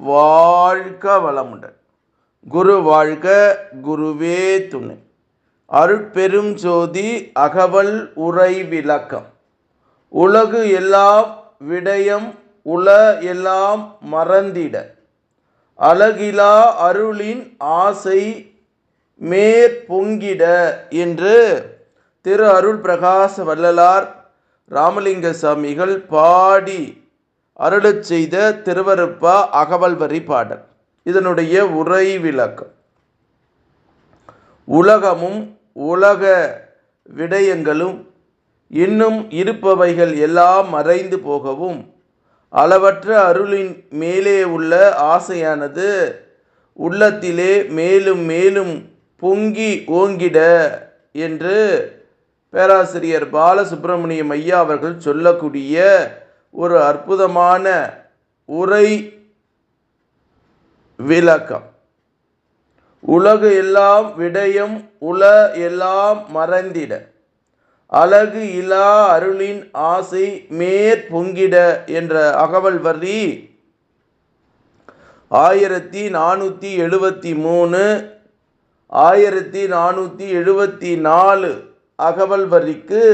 வாழ்க வளமுடன். குரு வாழ்க குருவே துணை. அருட்பெரும் ஜோதி அகவல் உரை விளக்கம். உலகு எல்லாம் விடயம் உல எல்லாம் மறந்திட. அழகிலா அருளின் ஆசை மேற்பொங்கிட என்று திரு அருள் பிரகாச வள்ளலார் ராமலிங்க சாமிகள் பாடி அருளச் செய்த திருவருப்பா அகவல் வரி பாடல். இதனுடைய உரை விளக்கம். உலகமும் உலக விடயங்களும் இன்னும் இருப்பவைகள் எல்லாம் மறைந்து போகவும் அளவற்ற அருளின் மேலே உள்ள ஆசையானது உள்ளத்திலே மேலும் மேலும் பொங்கி ஓங்கிட என்று பேராசிரியர் பாலசுப்பிரமணியம் ஐயா அவர்கள் சொல்லக்கூடிய ஒரு அற்புதமான உரை விளக்கம். உலகு எல்லாம் விடயம் உல எல்லாம் மறந்திட. அழகு இலா அருளின் ஆசை மேற் பொங்கிட என்ற அகவல் வரி ஆயிரத்தி நானூற்றி எழுபத்தி மூணு ஆயிரத்தி நானூற்றி எழுபத்தி நாலு அகவல் வரிக்கு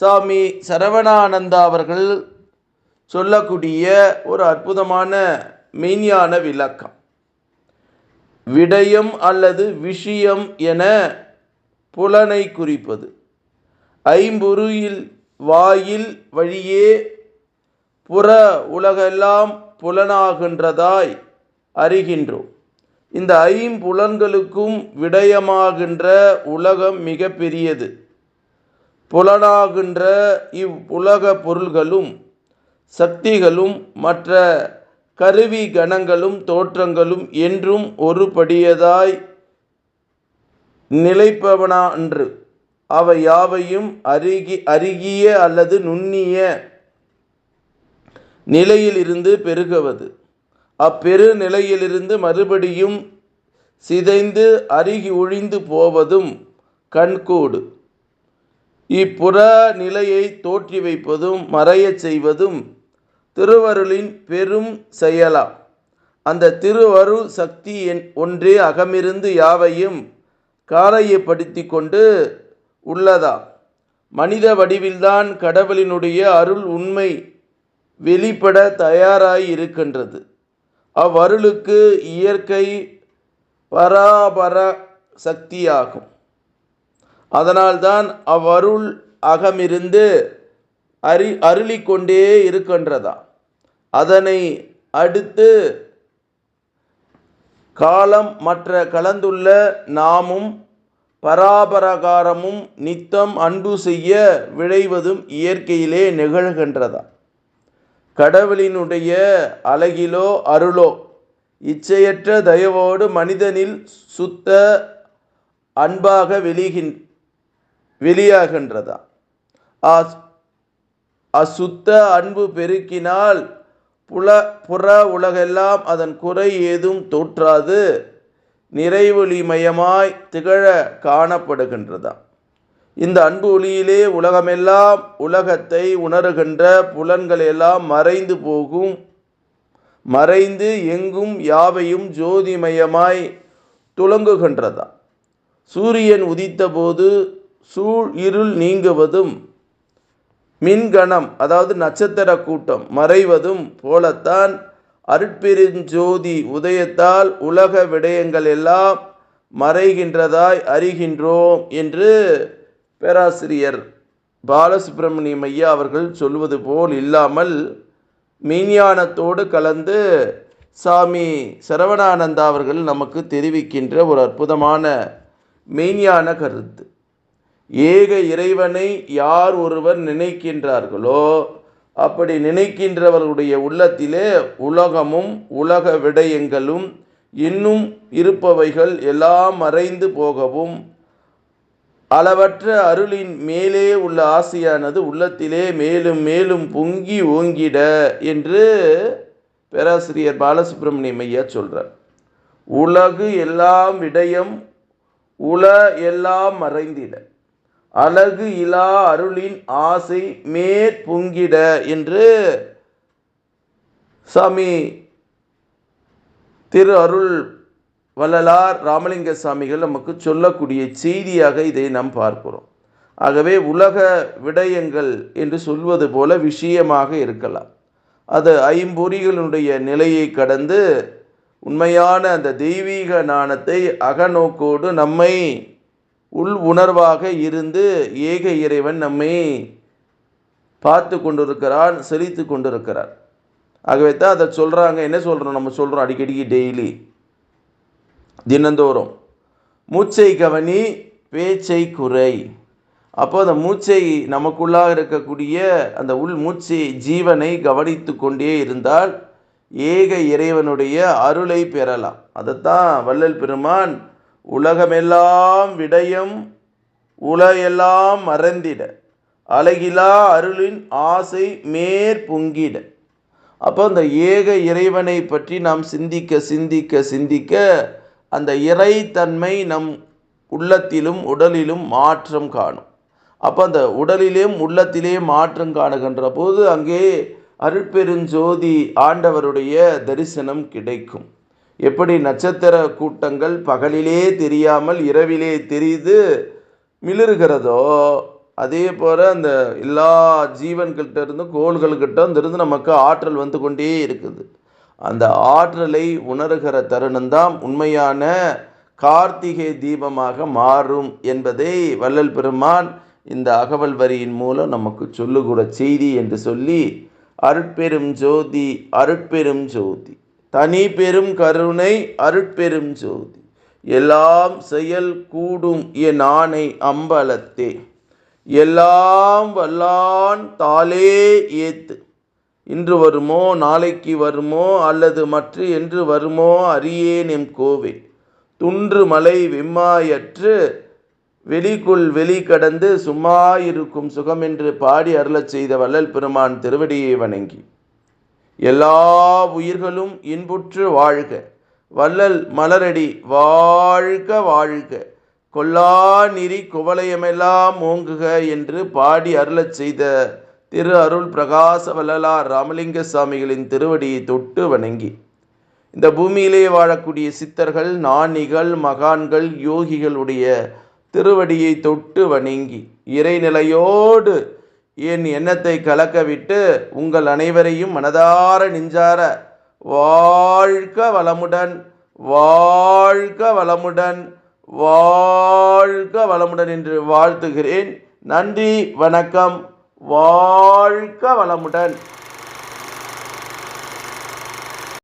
சாமி சரவணானந்தா அவர்கள் சொல்லக்கூடிய ஒரு அற்புதமான மெய்ஞான விளக்கம். விடயம் அல்லது விஷயம் என புலனை குறிப்பது. ஐம்புருயில் வாயில் வழியே புற உலகெல்லாம் புலனாகின்றதாய் அறிகின்றோம். இந்த ஐம்புலன்களுக்கும் விடயமாகின்ற உலகம் மிக பெரியது. புலனாகின்ற இவ்வுலக பொருள்களும் சக்திகளும் மற்ற கருவி கணங்களும் தோற்றங்களும் என்றும் ஒருபடியதாய் நிலைப்பவனான்று. அவை யாவையும் அருகி அருகிய அல்லது நுண்ணிய நிலையிலிருந்து பெருகுவது. அப்பெரு நிலையிலிருந்து மறுபடியும் சிதைந்து அருகி ஒழிந்து போவதும் கண்கூடு. இப்புற நிலையை தோற்றி வைப்பதும் மறையச் செய்வதும் திருவருளின் பெரும் செயலா. அந்த திருவருள் சக்தி என் ஒன்றே அகமிருந்து யாவையும் காரையப்படுத்தி கொண்டு உள்ளதா? மனித வடிவில்தான் கடவுளினுடைய அருள் உண்மை வெளிப்பட தயாராய் இருக்கின்றது அவ்வருளுக்கு இயற்கை பராபர சக்தியாகும். அதனால்தான் அவ்வருள் அகமிருந்து அரி அருளிக்கொண்டே இருக்கின்றதா? அதனை அடுத்து காலம் மற்ற கலந்துள்ள நாமும் பராபரகாரமும் நித்தம் அன்பு செய்ய விளைவதும் இயற்கையிலே நிகழ்கின்றதா? கடவுளினுடைய அழகிலோ அருளோ இச்சையற்ற தயவோடு மனிதனில் சுத்த அன்பாக வெளிகின் வெளியாகின்றதா? அசுத்த அன்பு பெருக்கினால் புல புற உலகெல்லாம் அதன் குறை ஏதும் தோற்றாது. நிறைவொளிமயமாய் திகழ காணப்படுகின்றதா இந்த அன்பு ஒளியிலே உலகமெல்லாம் உலகத்தை உணர்கின்ற புலன்கள் எல்லாம் மறைந்து போகும். மறைந்து எங்கும் யாவையும் ஜோதிமயமாய் துலங்குகின்றதா சூரியன் உதித்தபோது சூழ் இருள் நீங்குவதும் மின்கணம் அதாவது நட்சத்திர கூட்டம் மறைவதும் போலத்தான் அருட்பெருஞ்சோதி உதயத்தால் உலக விடயங்கள் எல்லாம் மறைகின்றதாய் அறிகின்றோம் என்று பேராசிரியர் பாலசுப்பிரமணியம் ஐயா அவர்கள் சொல்வது போல் இல்லாமல் மின்ஞானத்தோடு கலந்து சாமி சரவணானந்தா அவர்கள் நமக்கு தெரிவிக்கின்ற ஒரு அற்புதமான மெய்ஞான கருத்து. ஏக இறைவனை யார் ஒருவர் நினைக்கின்றார்களோ அப்படி நினைக்கின்றவர்களுடைய உள்ளத்திலே உலகமும் உலக விடயங்களும் இன்னும் இருப்பவைகள் எல்லாம் மறைந்து போகவும் அளவற்ற அருளின் மேலே உள்ள ஆசையானது உள்ளத்திலே மேலும் மேலும் பொங்கி ஓங்கிட என்று பேராசிரியர் பாலசுப்ரமணியம் ஐயா சொல்கிறார் உலகு எல்லாம் விடயம் உல எல்லாம் மறைந்திட. அழகு இலா அருளின் ஆசை மேற்பொங்கிட என்று சாமி திரு அருள் வள்ளலார் ராமலிங்க சாமிகள் நமக்கு சொல்லக்கூடிய செய்தியாக இதை நாம் பார்க்கிறோம். ஆகவே உலக விடயங்கள் என்று சொல்வது போல விஷயமாக இருக்கலாம். அது ஐம்பொறிகளுடைய நிலையை கடந்து உண்மையான அந்த தெய்வீக நாணத்தை அகநோக்கோடு நம்மை உள் உணர்வாக இருந்து ஏக இறைவன் நம்மை பார்த்து கொண்டிருக்கிறான் செழித்து கொண்டிருக்கிறார். ஆகவே தான் அதை சொல்கிறாங்க என்ன சொல்கிறோம் நம்ம சொல்கிறோம் அடிக்கடிக்கு டெய்லி. தினந்தோறும். மூச்சை கவனி பேச்சை குறை. அப்போ அந்த மூச்சை நமக்குள்ளாக இருக்கக்கூடிய அந்த உள் மூச்சை ஜீவனை கவனித்து கொண்டே இருந்தால் ஏக இறைவனுடைய அருளை பெறலாம். அதைத்தான் வள்ளல் பெருமான் உலகமெல்லாம் விடயம் உலகெல்லாம் மறந்திட. அழகிலா அருளின் ஆசை மேற்பொங்கிட அப்போ அந்த ஏக இறைவனை பற்றி நாம் சிந்திக்க சிந்திக்க சிந்திக்க அந்த இறைத்தன்மை நம் உள்ளத்திலும் உடலிலும் மாற்றம் காணும். அப்போ அந்த உடலிலேயும் உள்ளத்திலேயே மாற்றம் காணுகின்ற போது அங்கே அருட்பெருஞ்சோதி ஆண்டவருடைய தரிசனம் கிடைக்கும். எப்படி நட்சத்திர கூட்டங்கள் பகலிலே தெரியாமல் இரவிலே தெரிந்து மிளிர்கிறதோ அதே போல் அந்த எல்லா ஜீவன்கிட்ட இருந்தும் கோள்கள்கிட்ட இருந்து நமக்கு ஆற்றல் வந்து கொண்டே இருக்குது. அந்த ஆற்றலை உணர்கிற தருணம்தான் உண்மையான கார்த்திகை தீபமாக மாறும் என்பதை வள்ளல் பெருமான் இந்த அகவல் வரியின் மூலம் நமக்கு சொல்லுகிற செய்தி என்று சொல்லி அருட்பெரும் ஜோதி அருட்பெரும் ஜோதி. தனி பெரும் கருணை அருட்பெரும் ஜோதி. எல்லாம் செயல் கூடும் என் ஆணை அம்பலத்தே. எல்லாம் வல்லான் தாளே ஏத்து. இன்று வருமோ நாளைக்கு வருமோ அல்லது மற்ற என்று வருமோ அறியேன் எம் கோவே. துன்று மலை வெம்மாயற்று வெளிக்குள் வெளி கடந்து சும்மா இருக்கும் சுகமென்று பாடி அருளச் செய்த வள்ளல் பெருமான் திருவடியை வணங்கி. எல்லா உயிர்களும் இன்புற்று வாழ்க. வள்ளல் மலரடி வாழ்க வாழ்க. கொல்லா நெறி குவலயமெல்லாம் ஓங்குக என்று பாடி அருளச் செய்த திரு அருள் பிரகாச வள்ளலார் ராமலிங்க சாமிகளின் திருவடியை தொட்டு வணங்கி. இந்த பூமியிலே வாழக்கூடிய சித்தர்கள் நாணிகள் மகான்கள் யோகிகளுடைய திருவடியை தொட்டு வணங்கி இறைநிலையோடு என் எண்ணத்தை கலக்கவிட்டு உங்கள் அனைவரையும் மனதார நெஞ்சார வாழ்க வளமுடன் வாழ்க வளமுடன் வாழ்க வளமுடன் என்று வாழ்த்துகிறேன். நன்றி வணக்கம். வாழ்க வளமுடன்.